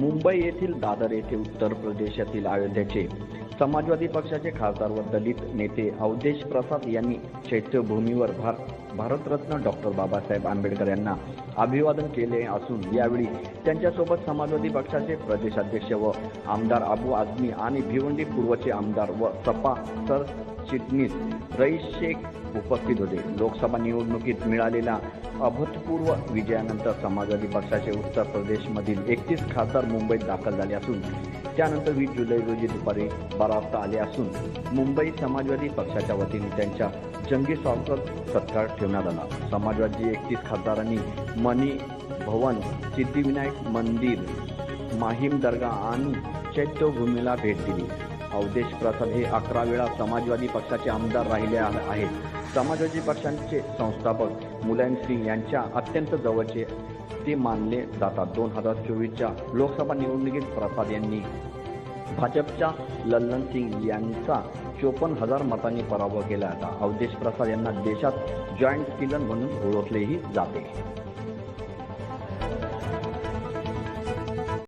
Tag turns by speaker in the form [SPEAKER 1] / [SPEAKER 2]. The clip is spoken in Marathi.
[SPEAKER 1] मुंबई येथील दादर येथे उत्तर प्रदेशातील अयोध्येचे समाजवादी पक्षाचे खासदार व दलित नेते अवधेश प्रसाद यांनी चैत्यभूमीवर भार भारतरत्न डॉक्टर बाबासाहेब आंबेडकर यांना अभिवादन केले असून यावेळी त्यांच्यासोबत समाजवादी पक्षाचे प्रदेशाध्यक्ष व आमदार अबू आझमी आणि भिवंडी पूर्वचे आमदार व सपा सरचिटणीस रईस शेख उपस्थित होते. लोकसभा निवडणुकीत मिळालेल्या अभूतपूर्व विजयानंतर समाजवादी पक्षाचे उत्तर प्रदेशमधील एकतीस खासदार मुंबईत दाखल झाले असून त्यानंतर वीस जुलै रोजी दुपारी बारा वाजता आले असून मुंबई समाजवादी पक्षाच्या वतीने त्यांच्या जंगी स्वागत सत्कार ठेवण्यात आला. समाजवादी एकतीस खासदारांनी मनी भवन सिद्धिविनायक मंदिर माहीम दर्गा आणि चैत्यभूमीला भेट दिली. अवधेश प्रसाद हे अकरा वेळा समाजवादी पक्षाचे आमदार राहिले आहेत. समाजवादी पक्षांचे संस्थापक मुलायम सिंग यांच्या अत्यंत जवळचे ते मानले जातात. दोन हजार चोवीसच्या लोकसभा निवडणुकीत प्रसाद यांनी भाजपच्या लल्लन सिंग यांचा चोपन्न हजार मतांनी पराभव केला होता. अवधेश प्रसाद यांना देशात जॉईंट किलन म्हणून ओळखलेही जाते.